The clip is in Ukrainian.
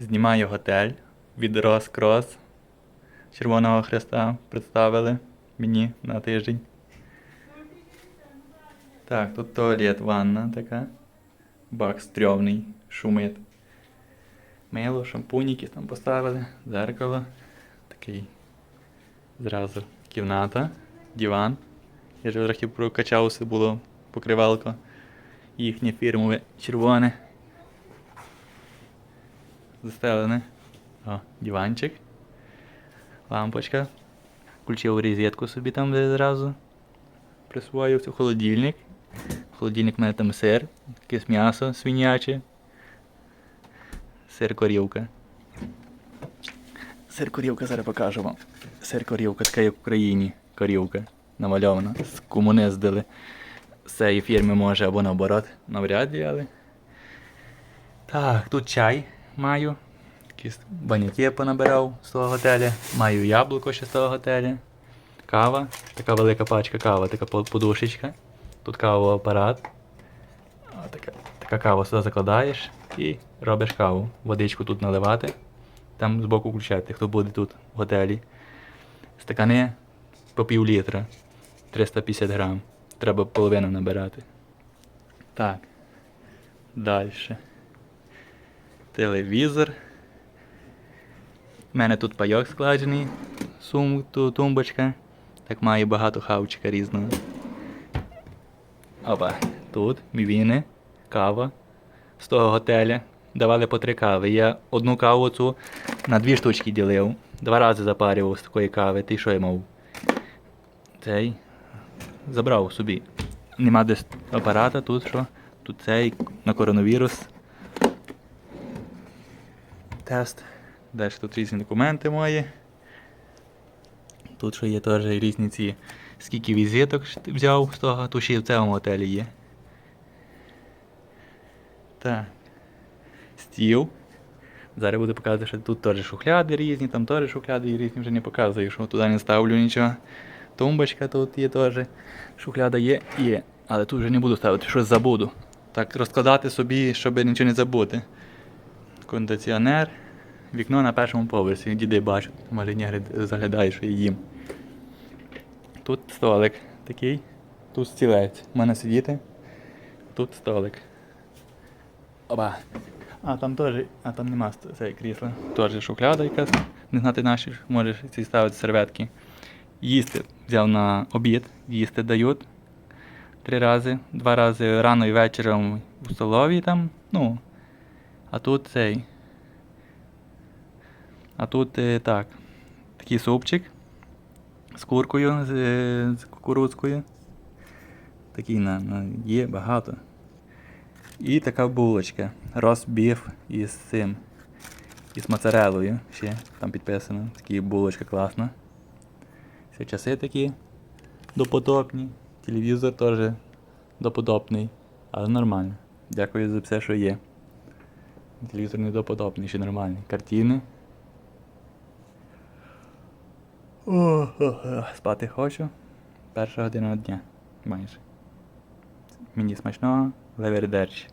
Знімаю готель від Рос Крос Червоного Христа представили мені на тиждень. Так, тут туалет, ванна така. Бак стрьомний, шумить. Мило, шампунь якісь там поставили, зеркало. Такий зразу кімната, диван. Я ж трохи прокачався, було покривалко. Їхнє фірмове червоне. Застелене. О, диванчик. Лампочка. Включив розетку собі там зразу. Присвоїв це холодильник. Холодильник в мене там сир, якесь м'ясо свиняче. Сир корівка. Сир корівка зараз покажу вам. Сир корівка, така як в Україні. Корівка намальована. З комуніздили. З цієї фірми може або наоборот. Навряд ли, але. Так, тут чай маю. Якісь баняки понабирав з того готеля. Маю яблуко ще з того готеля. Кава. Така велика пачка кава, така подушечка. Тут кавовий апарат. Така, така кава сюди закладаєш і робиш каву. Водичку тут наливати. Там збоку включати, хто буде тут в готелі. Стакани по пів літра. 350 грам. Треба половину набирати. Так. Далі. Телевізор. У мене тут пайок складений, сум, ту, тумбочка. Так має багато хавчика різного. Опа, тут мівіни, кава з того готеля. Давали по три кави. Я одну каву цю на дві штучки ділив. Два рази запарював з такої кави. Ти що я мав? Цей забрав собі. Нема десь апарата тут що. Тут цей на коронавірус. Тест. Далі тут різні документи мої. Тут що є теж різні ці. Скільки візиток взяв з того, тут ще й в цьому готелі є. Так. Стіл. Зараз буду показувати, що тут теж шухляди різні, там теж шухляди різні вже не показую, що туди не ставлю нічого. Тумбочка тут є теж. Шухляда є, є. Але тут вже не буду ставити, щось забуду. Так, розкладати собі, щоб нічого не забути. Кондиціонер. Вікно на першому поверсі. Діди бачать, може не заглядаєш, що їм. Тут столик такий, тут стілець. Можна сидіти. Тут столик. Оба. А там теж, а там нема цей крісла. Теж шухляда якась. Не знати наші, можеш ці ставити серветки. Їсти взяв на обід, їсти дають. Три рази. Два рази рано і вечором у столовій там. Ну. А тут цей. А тут е, так. Такий супчик з куркою, з, е, з кукурудзкою. Такий на, на, є багато. І така булочка. Розбіф із цим. Із моцарелою ще там підписано. Такі булочка класна. Всі часи такі допотопні. Телевізор теж допотопний. Але нормально. Дякую за все, що є. Телевізор недоподобний, ще нормальний. Картини. О, Спати хочу. Перша година дня. Майже. Мені смачного, левердерчі.